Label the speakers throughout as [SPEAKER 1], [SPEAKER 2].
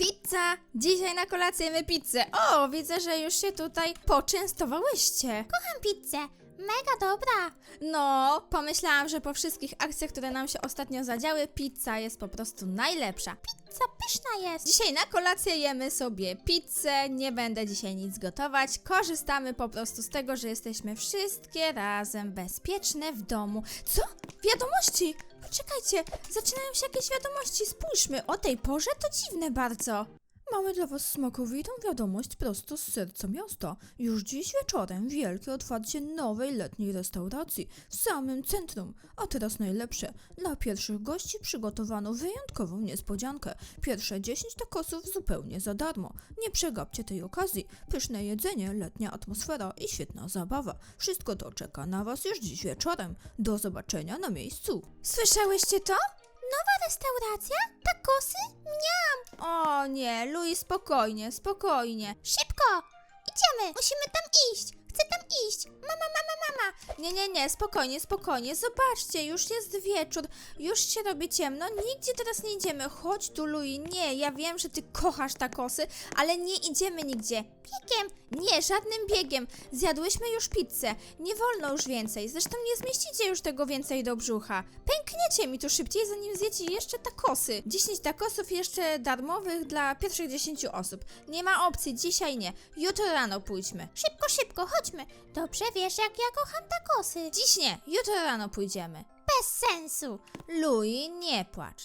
[SPEAKER 1] Pizza! Dzisiaj na kolację jemy pizzę. O, widzę, że już się tutaj poczęstowałyście.
[SPEAKER 2] Kocham pizzę. Mega dobra.
[SPEAKER 1] No, pomyślałam, że po wszystkich akcjach, które nam się ostatnio zadziały, pizza jest po prostu najlepsza.
[SPEAKER 2] Pizza pyszna jest.
[SPEAKER 1] Dzisiaj na kolację jemy sobie pizzę, nie będę dzisiaj nic gotować. Korzystamy po prostu z tego, że jesteśmy wszystkie razem bezpieczne w domu. Co? Wiadomości! Poczekajcie, zaczynają się jakieś wiadomości. Spójrzmy, o tej porze to dziwne bardzo. Mamy dla Was smakowitą wiadomość prosto z serca miasta. Już dziś wieczorem wielkie otwarcie nowej letniej restauracji w samym centrum. A teraz najlepsze. Dla pierwszych gości przygotowano wyjątkową niespodziankę. Pierwsze 10 takosów zupełnie za darmo. Nie przegapcie tej okazji. Pyszne jedzenie, letnia atmosfera i świetna zabawa. Wszystko to czeka na Was już dziś wieczorem. Do zobaczenia na miejscu. Słyszałyście to?
[SPEAKER 2] Nowa restauracja? Takosy? Miam.
[SPEAKER 1] O nie, Louis, spokojnie, spokojnie.
[SPEAKER 2] Szybko. Idziemy. Musimy tam iść. Chcę tam iść. Mama, mama, mama.
[SPEAKER 1] Nie, nie, nie, spokojnie, spokojnie. Zobaczcie, już jest wieczór, już się robi ciemno, nigdzie teraz nie idziemy. Chodź tu, Louis. Nie, ja wiem, że ty kochasz takosy, ale nie idziemy nigdzie.
[SPEAKER 2] Biegiem.
[SPEAKER 1] Nie, żadnym biegiem. Zjadłyśmy już pizzę. Nie wolno już więcej. Zresztą nie zmieścicie już tego więcej do brzucha. Pękniecie mi tu szybciej, zanim zjecie jeszcze takosy. 10 takosów jeszcze darmowych dla pierwszych 10 osób. Nie ma opcji, dzisiaj nie. Jutro rano pójdźmy.
[SPEAKER 2] Szybko, szybko. Chodźmy. Dobrze wiesz, jak ja kocham takosy.
[SPEAKER 1] Dziś nie, jutro rano pójdziemy.
[SPEAKER 2] Bez sensu.
[SPEAKER 1] Louis, nie płacz.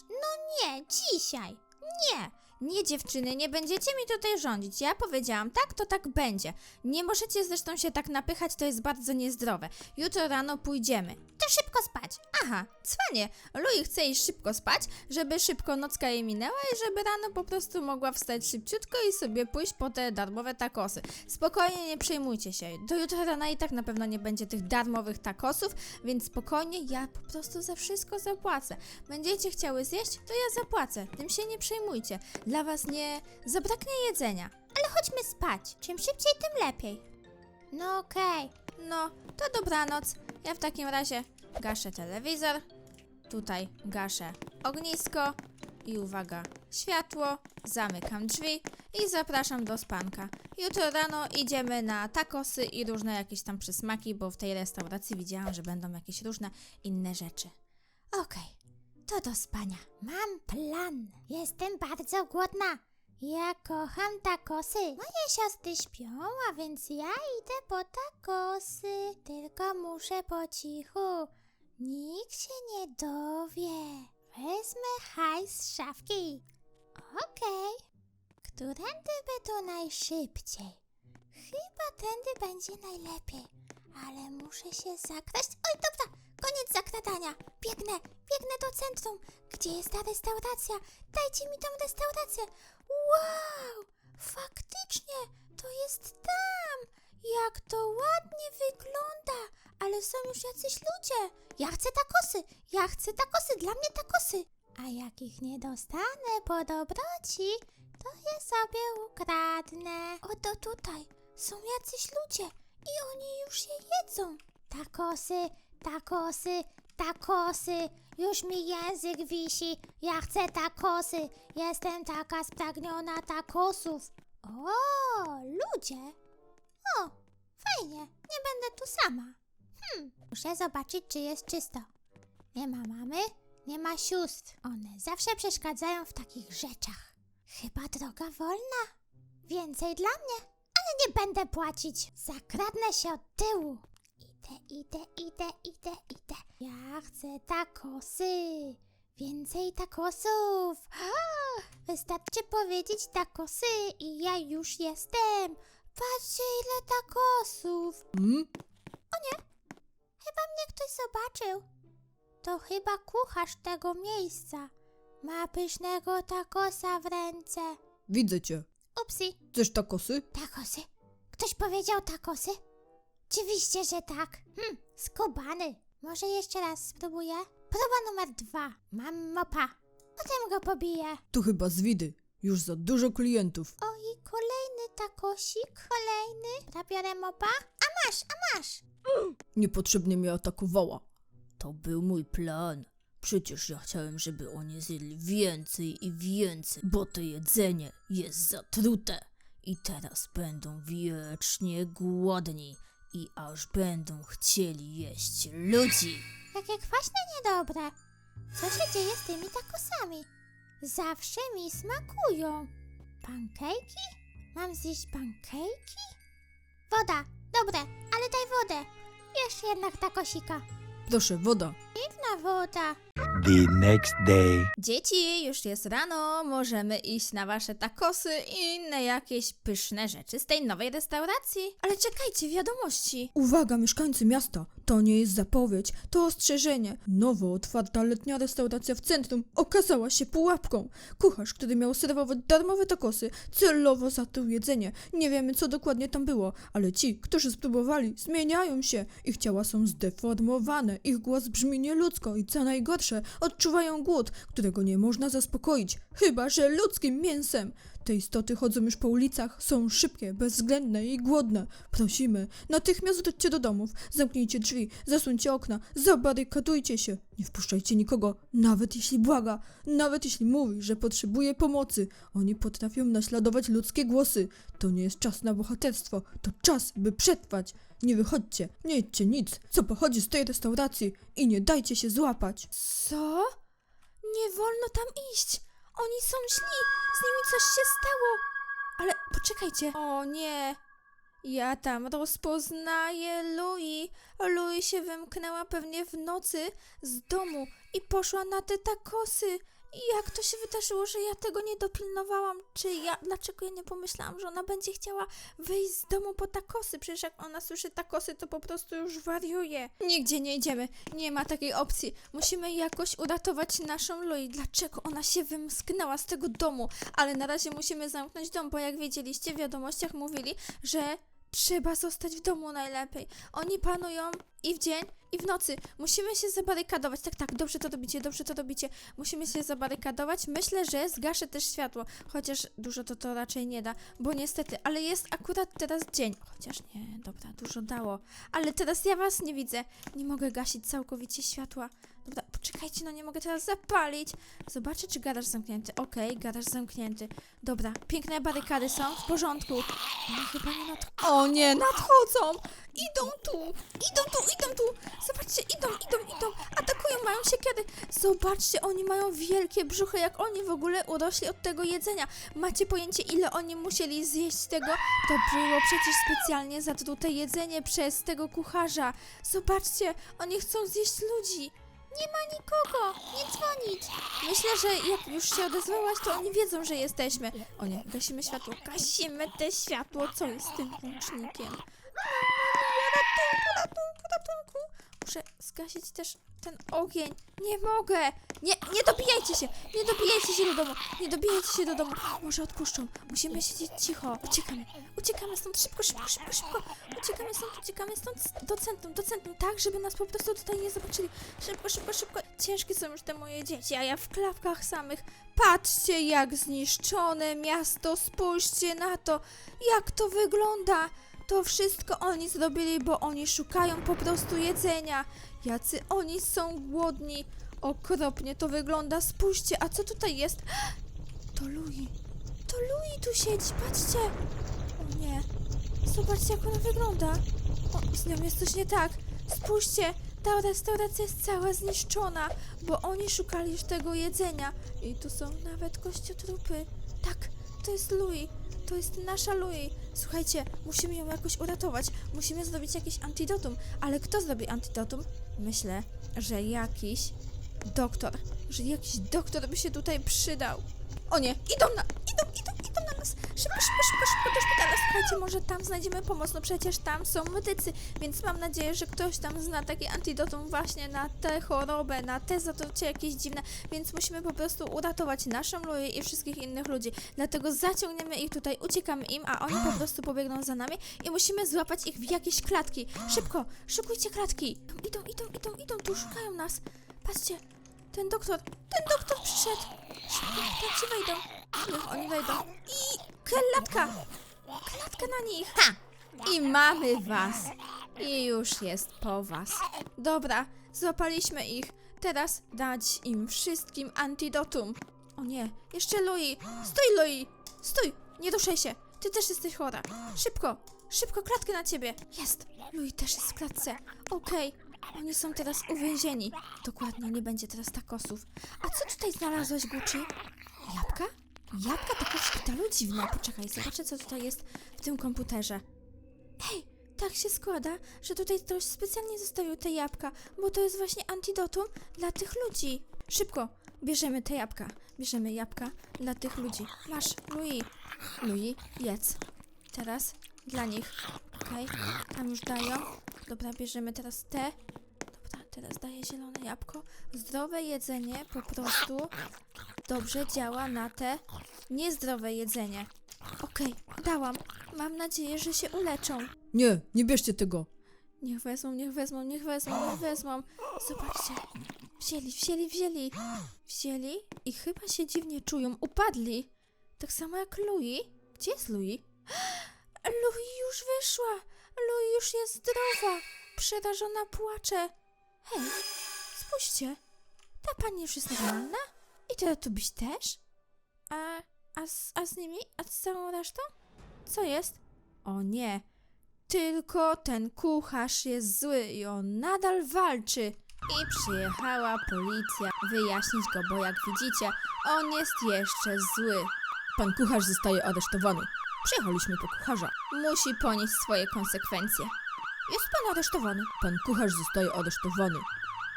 [SPEAKER 2] Nie, dzisiaj.
[SPEAKER 1] Nie, nie dziewczyny, nie będziecie mi tutaj rządzić. Ja powiedziałam tak, to tak będzie. Nie możecie zresztą się tak napychać, to jest bardzo niezdrowe. Jutro rano pójdziemy.
[SPEAKER 2] Szybko spać.
[SPEAKER 1] Aha, cwanie. Louis chce iść szybko spać, żeby szybko nocka jej minęła i żeby rano po prostu mogła wstać szybciutko i sobie pójść po te darmowe takosy. Spokojnie, nie przejmujcie się. Do jutra rana i tak na pewno nie będzie tych darmowych takosów, więc spokojnie, ja po prostu za wszystko zapłacę. Będziecie chciały zjeść, to ja zapłacę. Tym się nie przejmujcie. Dla was nie zabraknie jedzenia.
[SPEAKER 2] Ale chodźmy spać. Czym szybciej, tym lepiej. No okej.
[SPEAKER 1] No, to dobranoc. Ja w takim razie gaszę telewizor, tutaj gaszę ognisko i uwaga, światło, zamykam drzwi i zapraszam do spanka. Jutro rano idziemy na takosy i różne jakieś tam przysmaki, bo w tej restauracji widziałam, że będą jakieś różne inne rzeczy.
[SPEAKER 2] Okej, to do spania. Mam plan. Jestem bardzo głodna. Ja kocham takosy. Moje siostry śpią, a więc ja idę po takosy. Tylko muszę po cichu. Nikt się nie dowie. Wezmę hajs z szafki. Okej. Którędy by to najszybciej? Chyba tędy będzie najlepiej. Ale muszę się zakraść. Oj, dobra, koniec zakradania. Biegnę, biegnę do centrum. Gdzie jest ta restauracja? Dajcie mi tą restaurację. Wow, faktycznie, to jest tam. Jak to ładnie wygląda. Ale są już jacyś ludzie. Ja chcę takosy, ja chcę takosy, dla mnie takosy. A jak ich nie dostanę po dobroci, to je sobie ukradnę. Oto tutaj są jacyś ludzie i oni już je jedzą. Takosy, takosy, takosy. Już mi język wisi. Ja chcę takosy. Jestem taka spragniona takosów. O, ludzie. O, fajnie. Nie będę tu sama. Hmm, muszę zobaczyć, czy jest czysto. Nie ma mamy, nie ma sióstr. One zawsze przeszkadzają w takich rzeczach. Chyba droga wolna. Więcej dla mnie, ale nie będę płacić. Zakradnę się od tyłu. Idę, idę, idę, idę, idę. Ja chcę takosy. Więcej takosów. Wystarczy powiedzieć takosy i ja już jestem. Patrzcie ile takosów.
[SPEAKER 1] Hmm?
[SPEAKER 2] Chyba mnie ktoś zobaczył. To chyba kucharz tego miejsca. Ma pysznego takosa w ręce.
[SPEAKER 1] Widzę cię.
[SPEAKER 2] Upsi,
[SPEAKER 1] Chcesz takosy?
[SPEAKER 2] takosy. Ktoś powiedział takosy? Oczywiście, że tak. Hm, skubany. Może jeszcze raz spróbuję? Próba numer dwa. Mam mopa. Potem go pobiję.
[SPEAKER 3] Tu chyba z widy. Już za dużo klientów.
[SPEAKER 2] O i kolejny takosik. Kolejny. Zabiorę mopa. A masz, a masz.
[SPEAKER 3] Niepotrzebnie mnie atakowała. To był mój plan. Przecież ja chciałem, żeby oni zjedli więcej i więcej, bo to jedzenie jest zatrute. I teraz będą wiecznie głodni i aż będą chcieli jeść ludzi.
[SPEAKER 2] Jakie kwaśne niedobre. Co się dzieje z tymi takosami? Zawsze mi smakują. Pankejki? Mam zjeść pankejki? Woda, dobre, ale daj wodę. Jeszcze jednak takosika.
[SPEAKER 3] Proszę, woda.
[SPEAKER 2] Dziwna woda.
[SPEAKER 4] The next day.
[SPEAKER 1] Dzieci, już jest rano, możemy iść na wasze takosy i inne jakieś pyszne rzeczy z tej nowej restauracji. Ale czekajcie, wiadomości.
[SPEAKER 3] Uwaga, mieszkańcy miasta! To nie jest zapowiedź, to ostrzeżenie. Nowo otwarta letnia restauracja w centrum okazała się pułapką. Kucharz, który miał serwować darmowe takosy, celowo zatruł jedzenie. Nie wiemy, co dokładnie tam było, ale ci, którzy spróbowali, zmieniają się. Ich ciała są zdeformowane, ich głos brzmi nieludzko i co najgorsze, odczuwają głód, którego nie można zaspokoić, chyba że ludzkim mięsem. Te istoty chodzą już po ulicach, są szybkie, bezwzględne i głodne. Prosimy, natychmiast wróćcie do domów, zamknijcie drzwi, zasuńcie okna, zabarykadujcie się. Nie wpuszczajcie nikogo, nawet jeśli błaga, nawet jeśli mówi, że potrzebuje pomocy. Oni potrafią naśladować ludzkie głosy. To nie jest czas na bohaterstwo, to czas, by przetrwać. Nie wychodźcie, nie jedźcie nic, co pochodzi z tej restauracji i nie dajcie się złapać.
[SPEAKER 1] Co? Nie wolno tam iść. Oni są źli. Z nimi coś się stało. Ale poczekajcie. O nie. Ja tam rozpoznaję Louis. Louis się wymknęła pewnie w nocy z domu i poszła na te takosy. Jak to się wydarzyło, że ja tego nie dopilnowałam? Czy ja, dlaczego ja nie pomyślałam, że ona będzie chciała wyjść z domu po takosy? Przecież jak ona słyszy takosy, to po prostu już wariuje. Nigdzie nie idziemy. Nie ma takiej opcji. Musimy jakoś uratować naszą Louis. Dlaczego ona się wymsknęła z tego domu? Ale na razie musimy zamknąć dom, bo jak wiedzieliście, w wiadomościach mówili, że trzeba zostać w domu najlepiej. Oni panują i w dzień, i w nocy. Musimy się zabarykadować. Tak, tak, dobrze to robicie, dobrze to robicie. Musimy się zabarykadować. Myślę, że zgaszę też światło, chociaż dużo to to raczej nie da, bo niestety, ale jest akurat teraz dzień. Chociaż nie, dobra, dużo dało. Ale teraz ja was nie widzę. Nie mogę gasić całkowicie światła. Dobra, poczekajcie, no nie mogę teraz zapalić. Zobaczę, czy garaż zamknięty. Okej, garaż zamknięty. Dobra, piękne barykady są, w porządku. Oni chyba nie nadchodzą. O nie, nadchodzą! Idą tu, idą tu, idą tu. Zobaczcie, idą, idą, idą. Atakują, mają siekiery. Zobaczcie, oni mają wielkie brzuchy, jak oni w ogóle urośli od tego jedzenia. Macie pojęcie, ile oni musieli zjeść tego? To było przecież specjalnie zatrute jedzenie przez tego kucharza. Zobaczcie, oni chcą zjeść ludzi.
[SPEAKER 2] Nie ma nikogo. Nie dzwonić.
[SPEAKER 1] Myślę, że jak już się odezwałaś, to oni wiedzą, że jesteśmy. O nie, gasimy światło. Gasimy te światło. Co jest z tym włącznikiem? Muszę zgasić też ten ogień. Nie mogę. Nie, nie dobijajcie się. Nie dobijajcie się do domu. Nie dobijajcie się do domu. Może odpuszczą. Musimy siedzieć cicho. Uciekamy. Uciekamy stąd szybko, szybko, szybko, szybko. Uciekamy stąd, uciekamy stąd do centrum, do centrum. Tak, żeby nas po prostu tutaj nie zobaczyli. Szybko, szybko, szybko. Ciężkie są już te moje dzieci, a ja w klapkach samych. Patrzcie, jak zniszczone miasto. Spójrzcie na to, jak to wygląda. To wszystko oni zrobili, bo oni szukają po prostu jedzenia. Jacy oni są głodni. Okropnie to wygląda. Spójrzcie, a co tutaj jest? To Louis. To Louis tu siedzi, patrzcie. O nie. Zobaczcie, jak ona wygląda. O, z nią jest coś nie tak. Spójrzcie, ta restauracja jest cała zniszczona, bo oni szukali już tego jedzenia. I tu są nawet kościotrupy. Tak, to jest Louis. To jest nasza Louis. Słuchajcie, musimy ją jakoś uratować. Musimy zrobić jakieś antidotum. Ale kto zrobi antidotum? Myślę, że jakiś doktor. Że jakiś doktor by się tutaj przydał. O nie, idą na, idą, idą, szybko, szybko, do szpitala. Słuchajcie, może tam znajdziemy pomoc. No przecież tam są medycy, więc mam nadzieję, że ktoś tam zna takie antidotum właśnie na tę chorobę, na te zatrucie jakieś dziwne, więc musimy po prostu uratować naszą Louis i wszystkich innych ludzi. Dlatego zaciągniemy ich tutaj, uciekamy im, a oni po prostu pobiegną za nami i musimy złapać ich w jakieś klatki. Szybko, szykujcie klatki. Idą, idą, idą, idą, tu szukają nas. Patrzcie, ten doktor, ten doktor przyszedł. Szybko, tak się wejdą. Niech oni wejdą. I klatka! Klatka na nich! Ha! I mamy was. I już jest po was. Dobra, złapaliśmy ich. teraz dać im wszystkim antidotum. O nie, jeszcze Louis. Stój, Louis! Stój! Nie ruszaj się! Ty też jesteś chora. Szybko! Szybko, klatkę na ciebie! Jest! Louis też jest w klatce. Okej. Oni są teraz uwięzieni. Dokładnie, nie będzie teraz takosów. A co tutaj znalazłeś, Gucci? Jabłka? Jabłka w szpitalu dziwne. Poczekaj, zobaczę co tutaj jest w tym komputerze. Ej, tak się składa, że tutaj ktoś specjalnie zostawił te jabłka, bo to jest właśnie antidotum dla tych ludzi. Szybko, bierzemy te jabłka. Bierzemy jabłka dla tych ludzi. Masz, Louis. Louis, jedz. Teraz dla nich. Okej, tam już dają. Dobra, bierzemy teraz te. Dobra, teraz daję zielone jabłko. Zdrowe jedzenie po prostu dobrze działa na te niezdrowe jedzenie. Okej, dałam. Mam nadzieję, że się uleczą.
[SPEAKER 3] Nie, nie bierzcie tego.
[SPEAKER 1] Niech wezmą, niech wezmą, niech wezmą, niech wezmą. Zobaczcie. Wzięli, wzięli, wzięli. Wzięli i chyba się dziwnie czują. Upadli. Tak samo jak Louis. Gdzie jest Louis? Louis już wyszła. Louis już jest zdrowa. Przerażona płacze. Hej, spójrzcie. Ta pani już jest normalna? I teraz tu byś też? A, a, z, a z nimi? A z całą resztą? Co jest? O nie. Tylko ten kucharz jest zły i on nadal walczy. I przyjechała policja wyjaśnić go, bo jak widzicie, on jest jeszcze zły.
[SPEAKER 3] Pan kucharz zostaje aresztowany. Przyjechaliśmy po kucharza.
[SPEAKER 1] Musi ponieść swoje konsekwencje. Jest pan aresztowany.
[SPEAKER 3] Pan kucharz zostaje aresztowany.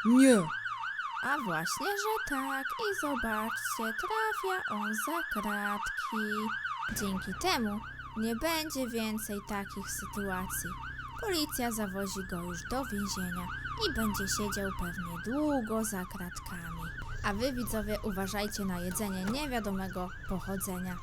[SPEAKER 3] Nie.
[SPEAKER 1] A właśnie, że tak. I zobaczcie, trafia on za kratki. Dzięki temu nie będzie więcej takich sytuacji. Policja zawozi go już do więzienia i będzie siedział pewnie długo za kratkami. A wy widzowie uważajcie na jedzenie niewiadomego pochodzenia.